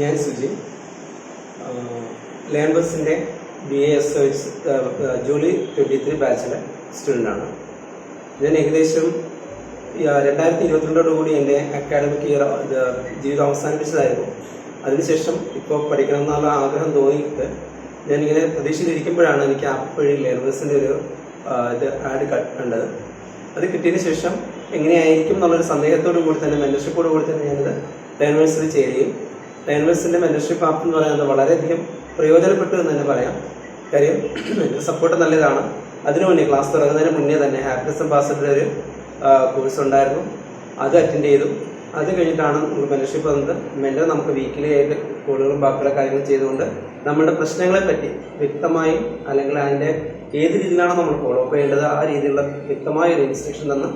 ഞാൻ സുജി. ലേൺ ബസിന്റെ B A S July twenty three ബാച്ചിലെ സ്റ്റുഡന്റാണ് ഞാൻ ഏകദേശം രണ്ടായിരത്തി ഇരുപത്തിരണ്ടോട് കൂടി എന്റെ അക്കാഡമിക് ഇയർ ജീവിതം അവസാനിപ്പിച്ചതായിരുന്നു. അതിനുശേഷം ഇപ്പോൾ പഠിക്കണം എന്നുള്ള ആഗ്രഹം തോന്നിയിട്ട് ഞാനിങ്ങനെ പ്രതീക്ഷിച്ചിരിക്കുമ്പോഴാണ് എനിക്ക് ആപ്പ് വഴി ഒരു ഇത് ആഡ് കണ്ടത്. അത് കിട്ടിയതിന് ശേഷം എങ്ങനെയായിരിക്കും എന്നുള്ളൊരു സന്ദേഹത്തോടു കൂടി തന്നെ മെന്റർഷിപ്പോട് കൂടി തന്നെ ഞാനത് ലേണേഴ്സിൽ ചേരുകയും ലേണേഴ്സിന്റെ മെന്റർഷിപ്പ് ആപ്പ് എന്ന് പറയുന്നത് വളരെയധികം പ്രയോജനപ്പെട്ടു എന്ന് തന്നെ പറയാം. കാര്യം സപ്പോർട്ട് നല്ലതാണ്. അതിനു മുന്നേ ക്ലാസ് തുടങ്ങുന്നതിന് മുന്നേ തന്നെ ഹാപ്പിനെസ് അംബാസിഡറുടെ ഒരു കോഴ്സ് ഉണ്ടായിരുന്നു. അത് അറ്റൻഡ് ചെയ്തു. അത് കഴിഞ്ഞിട്ടാണ് നമുക്ക് മെന്റർഷിപ്പ് വന്നത്. മെന്റർ നമുക്ക് വീക്കിലി ആയിട്ട് കോളുകളും ബാക്കിയുള്ള കാര്യങ്ങൾ ചെയ്തുകൊണ്ട് നമ്മുടെ പ്രശ്നങ്ങളെ പറ്റി വ്യക്തമായും അല്ലെങ്കിൽ അതിന്റെ ഏത് രീതിയിലാണ് നമ്മൾ ഫോളോ അപ്പ് ചെയ്യേണ്ടത് ആ രീതിയിലുള്ള വ്യക്തമായ ഒരു ഇൻസ്ട്രക്ഷൻ തന്ന്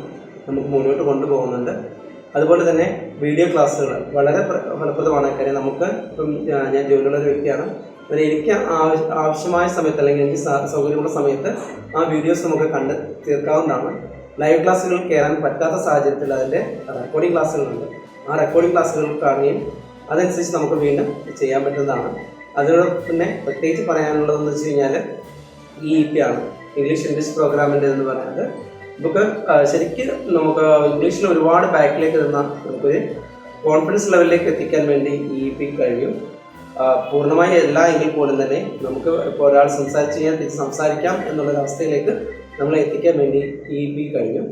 നമുക്ക് മുന്നോട്ട് കൊണ്ടുപോകുന്നുണ്ട്. അതുപോലെ തന്നെ വീഡിയോ ക്ലാസ്സുകൾ വളരെ പ്ര- ഫലപ്രദമാണ്. കാര്യം നമുക്ക് ഇപ്പം ഞാൻ ജോലിയുള്ള ഒരു വ്യക്തിയാണ്. അപ്പോൾ എനിക്ക് ആവശ്യ- ആവശ്യമായ സമയത്ത് അല്ലെങ്കിൽ എനിക്ക് സൗകര്യമുള്ള സമയത്ത് ആ വീഡിയോസ് നമുക്ക് കണ്ട് തീർക്കാവുന്നതാണ്. ലൈവ് ക്ലാസ്സുകൾ കയറാൻ പറ്റാത്ത സാഹചര്യത്തിൽ അതിന്റെ റെക്കോർഡിംഗ് ക്ലാസ്സുകളുണ്ട് ആ റെക്കോർഡിംഗ് ക്ലാസ്സുകൾ കാണുകയും അതനുസരിച്ച് നമുക്ക് വീണ്ടും ചെയ്യാൻ പറ്റുന്നതാണ്. അതിനോട് പിന്നെ പ്രത്യേകിച്ച് പറയാനുള്ളതെന്ന് വെച്ച് കഴിഞ്ഞാൽ ഇ ഇ പി ആണ്. ഇംഗ്ലീഷ് ഇംഗ്ലീഷ് പ്രോഗ്രാമിന്റെ എന്ന് പറയുന്നത് നമുക്ക് ശരിക്ക് നമുക്ക് ഇംഗ്ലീഷിൽ ഒരുപാട് ബാക്കിലേക്ക് നിന്നാൽ നമുക്കൊരു കോൺഫിഡൻസ് ലെവലിലേക്ക് എത്തിക്കാൻ വേണ്ടി ഈ പി കഴിയും. ആ, പൂർണമായി അല്ല എങ്കിൽ പോലും തന്നെ നമുക്ക് ഇപ്പോൾ ഒരാൾ സംസാരിച്ച് കഴിഞ്ഞാൽ സംസാരിക്കാം എന്നുള്ളൊരു അവസ്ഥയിലേക്ക് നമ്മളെ എത്തിക്കാൻ വേണ്ടി ഈ പി കഴിയും.